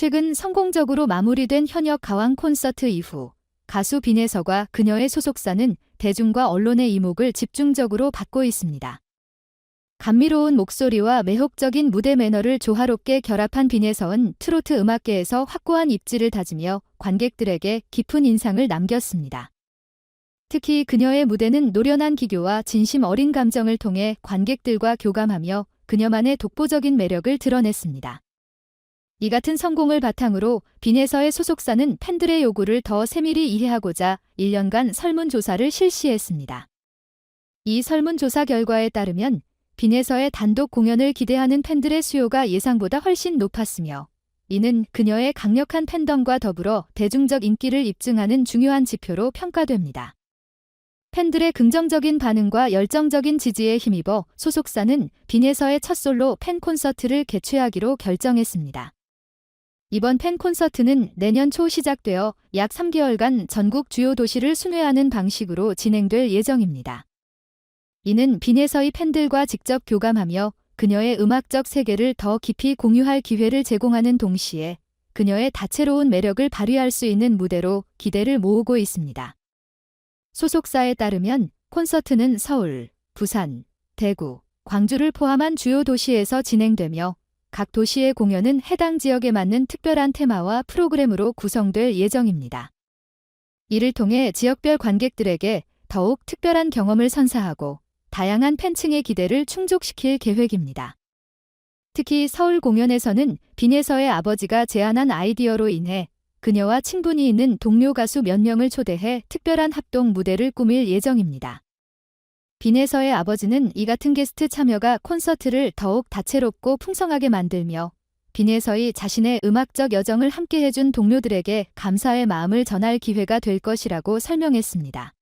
최근 성공적으로 마무리된 현역 가왕 콘서트 이후 가수 빈혜서가 그녀의 소속사는 대중과 언론의 이목을 집중적으로 받고 있습니다. 감미로운 목소리와 매혹적인 무대 매너를 조화롭게 결합한 빈혜서는 트로트 음악계에서 확고한 입지를 다지며 관객들에게 깊은 인상을 남겼습니다. 특히 그녀의 무대는 노련한 기교와 진심 어린 감정을 통해 관객들과 교감하며 그녀만의 독보적인 매력을 드러냈습니다. 이 같은 성공을 바탕으로 빈에서의 소속사는 팬들의 요구를 더 세밀히 이해하고자 1년간 설문조사를 실시했습니다. 이 설문조사 결과에 따르면 빈에서의 단독 공연을 기대하는 팬들의 수요가 예상보다 훨씬 높았으며 이는 그녀의 강력한 팬덤과 더불어 대중적 인기를 입증하는 중요한 지표로 평가됩니다. 팬들의 긍정적인 반응과 열정적인 지지에 힘입어 소속사는 빈에서의 첫 솔로 팬 콘서트를 개최하기로 결정했습니다. 이번 팬 콘서트는 내년 초 시작되어 약 3개월간 전국 주요 도시를 순회하는 방식으로 진행될 예정입니다. 이는 빈에서의 팬들과 직접 교감하며 그녀의 음악적 세계를 더 깊이 공유할 기회를 제공하는 동시에 그녀의 다채로운 매력을 발휘할 수 있는 무대로 기대를 모으고 있습니다. 소속사에 따르면 콘서트는 서울, 부산, 대구, 광주를 포함한 주요 도시에서 진행되며 각 도시의 공연은 해당 지역에 맞는 특별한 테마와 프로그램으로 구성될 예정입니다. 이를 통해 지역별 관객들에게 더욱 특별한 경험을 선사하고 다양한 팬층의 기대를 충족시킬 계획입니다. 특히 서울 공연에서는 빈에서의 아버지가 제안한 아이디어로 인해 그녀와 친분이 있는 동료 가수 몇 명을 초대해 특별한 합동 무대를 꾸밀 예정입니다. 빈에서의 아버지는 이 같은 게스트 참여가 콘서트를 더욱 다채롭고 풍성하게 만들며 빈에서의 자신의 음악적 여정을 함께 해준 동료들에게 감사의 마음을 전할 기회가 될 것이라고 설명했습니다.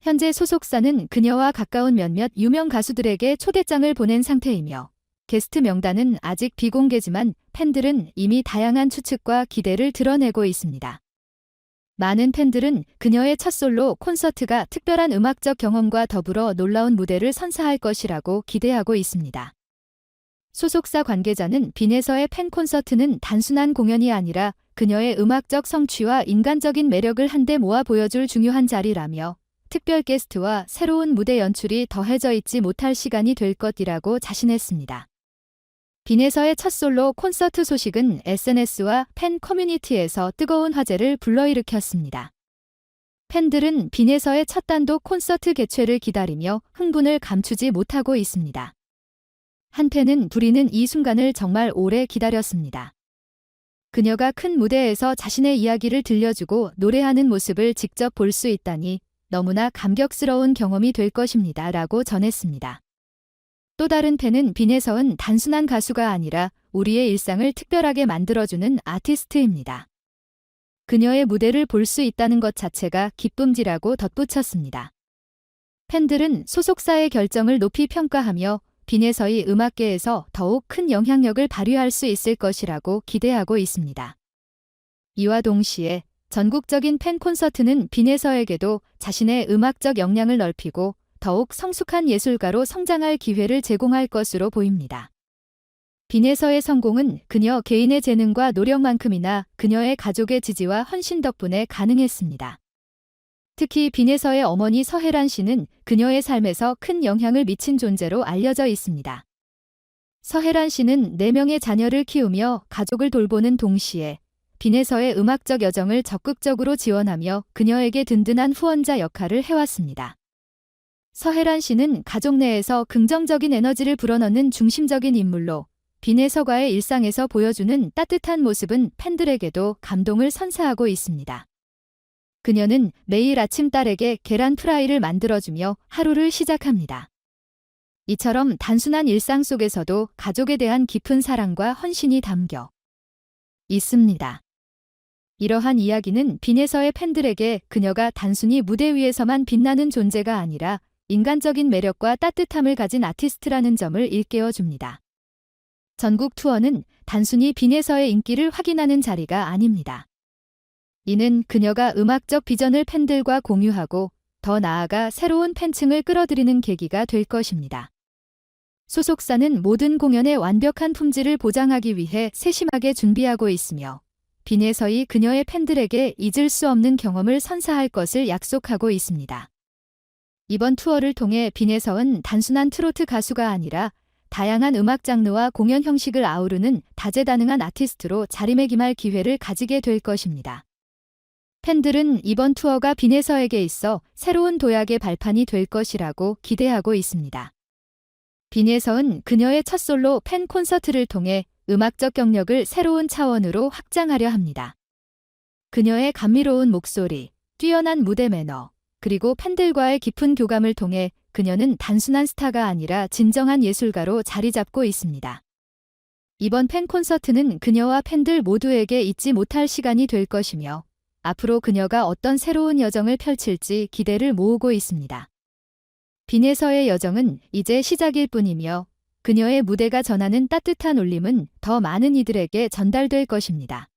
현재 소속사는 그녀와 가까운 몇몇 유명 가수들에게 초대장을 보낸 상태이며 게스트 명단은 아직 비공개지만 팬들은 이미 다양한 추측과 기대를 드러내고 있습니다. 많은 팬들은 그녀의 첫 솔로 콘서트가 특별한 음악적 경험과 더불어 놀라운 무대를 선사할 것이라고 기대하고 있습니다. 소속사 관계자는 빈에서의 팬 콘서트는 단순한 공연이 아니라 그녀의 음악적 성취와 인간적인 매력을 한데 모아 보여줄 중요한 자리라며 특별 게스트와 새로운 무대 연출이 더해져 있지 못할 시간이 될 것이라고 자신했습니다. 빈에서의 첫 솔로 콘서트 소식은 SNS와 팬 커뮤니티에서 뜨거운 화제를 불러일으켰습니다. 팬들은 빈에서의 첫 단독 콘서트 개최를 기다리며 흥분을 감추지 못하고 있습니다. 한 팬은 부리는 이 순간을 정말 오래 기다렸습니다. 그녀가 큰 무대에서 자신의 이야기를 들려주고 노래하는 모습을 직접 볼 수 있다니 너무나 감격스러운 경험이 될 것입니다. 라고 전했습니다. 또 다른 팬은 빈에서은 단순한 가수가 아니라 우리의 일상을 특별하게 만들어주는 아티스트입니다. 그녀의 무대를 볼 수 있다는 것 자체가 기쁨지라고 덧붙였습니다. 팬들은 소속사의 결정을 높이 평가하며 빈에서의 음악계에서 더욱 큰 영향력을 발휘할 수 있을 것이라고 기대하고 있습니다. 이와 동시에 전국적인 팬 콘서트는 빈에서에게도 자신의 음악적 역량을 넓히고 더욱 성숙한 예술가로 성장할 기회를 제공할 것으로 보입니다. 빈에서의 성공은 그녀 개인의 재능과 노력만큼이나 그녀의 가족의 지지와 헌신 덕분에 가능했습니다. 특히 빈에서의 어머니 서혜란 씨는 그녀의 삶에서 큰 영향을 미친 존재로 알려져 있습니다. 서혜란 씨는 4명의 자녀를 키우며 가족을 돌보는 동시에 빈에서의 음악적 여정을 적극적으로 지원하며 그녀에게 든든한 후원자 역할을 해왔습니다. 서혜란 씨는 가족 내에서 긍정적인 에너지를 불어넣는 중심적인 인물로 빈에서가의 일상에서 보여주는 따뜻한 모습은 팬들에게도 감동을 선사하고 있습니다. 그녀는 매일 아침 딸에게 계란 프라이를 만들어주며 하루를 시작합니다. 이처럼 단순한 일상 속에서도 가족에 대한 깊은 사랑과 헌신이 담겨 있습니다. 이러한 이야기는 빈에서의 팬들에게 그녀가 단순히 무대 위에서만 빛나는 존재가 아니라 인간적인 매력과 따뜻함을 가진 아티스트라는 점을 일깨워 줍니다. 전국 투어는 단순히 빈에서의 인기를 확인하는 자리가 아닙니다. 이는 그녀가 음악적 비전을 팬들과 공유하고 더 나아가 새로운 팬층을 끌어들이는 계기가 될 것입니다. 소속사는 모든 공연의 완벽한 품질을 보장하기 위해 세심하게 준비하고 있으며 빈에서이 그녀의 팬들에게 잊을 수 없는 경험을 선사할 것을 약속하고 있습니다. 이번 투어를 통해 빈에서은 단순한 트로트 가수가 아니라 다양한 음악 장르와 공연 형식을 아우르는 다재다능한 아티스트로 자리매김할 기회를 가지게 될 것입니다. 팬들은 이번 투어가 빈에서에게 있어 새로운 도약의 발판이 될 것이라고 기대하고 있습니다. 빈에서은 그녀의 첫 솔로 팬 콘서트를 통해 음악적 경력을 새로운 차원으로 확장하려 합니다. 그녀의 감미로운 목소리, 뛰어난 무대 매너, 그리고 팬들과의 깊은 교감을 통해 그녀는 단순한 스타가 아니라 진정한 예술가로 자리 잡고 있습니다. 이번 팬 콘서트는 그녀와 팬들 모두에게 잊지 못할 시간이 될 것이며 앞으로 그녀가 어떤 새로운 여정을 펼칠지 기대를 모으고 있습니다. 빈에서의 여정은 이제 시작일 뿐이며 그녀의 무대가 전하는 따뜻한 울림은 더 많은 이들에게 전달될 것입니다.